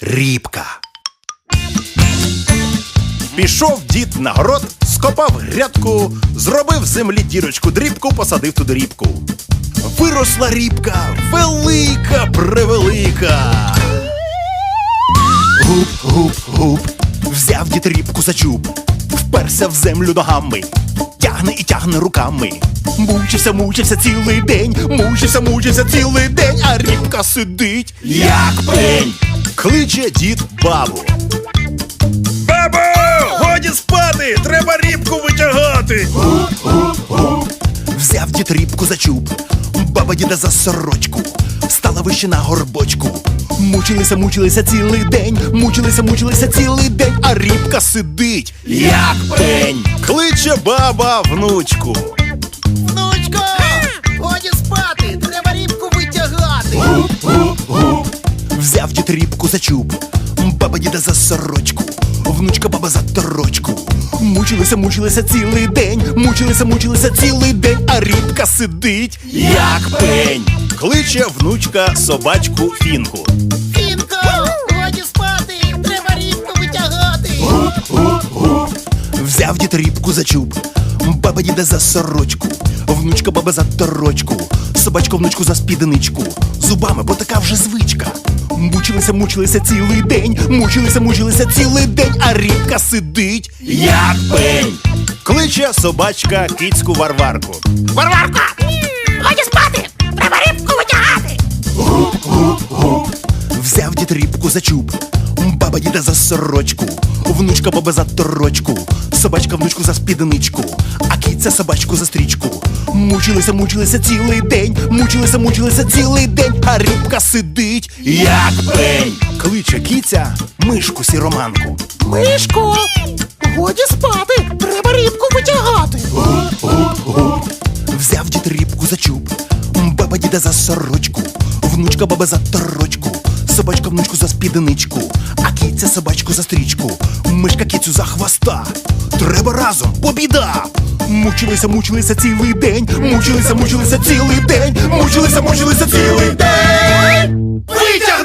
Рібка. Пішов дід на город, скопав грядку, зробив в землі дірочку дрібку, посадив туди рібку. Виросла рібка, велика, превелика. Гуп, гуп, гуп, взяв дід рібку за чуб, вперся в землю ногами, тягне і тягне руками. Мучився, мучився цілий день, мучився, мучився цілий день, а рібка сидить, як пень. Кличе дід бабу. Бабо! Годі спати! Треба рібку витягати! Взяв дід рібку за чуб, баба діда за сорочку, стала вище на горбочку. Мучилися, мучилися цілий день, мучилися, мучилися цілий день, а рібка сидить, як пень. Кличе баба внучку. Дід за чуб, баба діда за сорочку, внучка баба за торочку. Мучилися, мучилися цілий день, мучилися, мучилися цілий день, а рібка сидить, як пень. Кличе внучка собачку фінку. Фінко! Годі спати! Треба рібку витягати! Взяв дід рібку за чуб, баба діда за сорочку, внучка баба за торочку, собачка внучку за спідничку, зубами, бо така вже звичка. Мучилися, мучилися цілий день, мучилися, мучилися цілий день, а рібка сидить, як пень. Кличе собачка кицьку варварку. Варварка! Годі спати! Треба рибку витягати! Гуп-гуп-гуп! Взяв дід рибку за чуб, баба діда за сорочку, внучка баба за торочку, собачка внучку за спідничку, а киця собачку за стрічку. Мучилися, мучилися цілий день, мучилися, мучилися цілий день, а рібка сидить, як пень. Кличе киця мишку сіроманку. Мишко! Годі спати! Треба рібку витягати! Взяв дід рібку за чуб, баба діда за сорочку, внучка баба за торочку, Собачка внучку за спідничку, а кіця собачку за стрічку. Мишка кіцю за хвоста. Треба разом, побіда! Мучилися, мучилися цілий день. Мучилися, мучилися цілий день. Мучилися, мучилися цілий день. Витяг!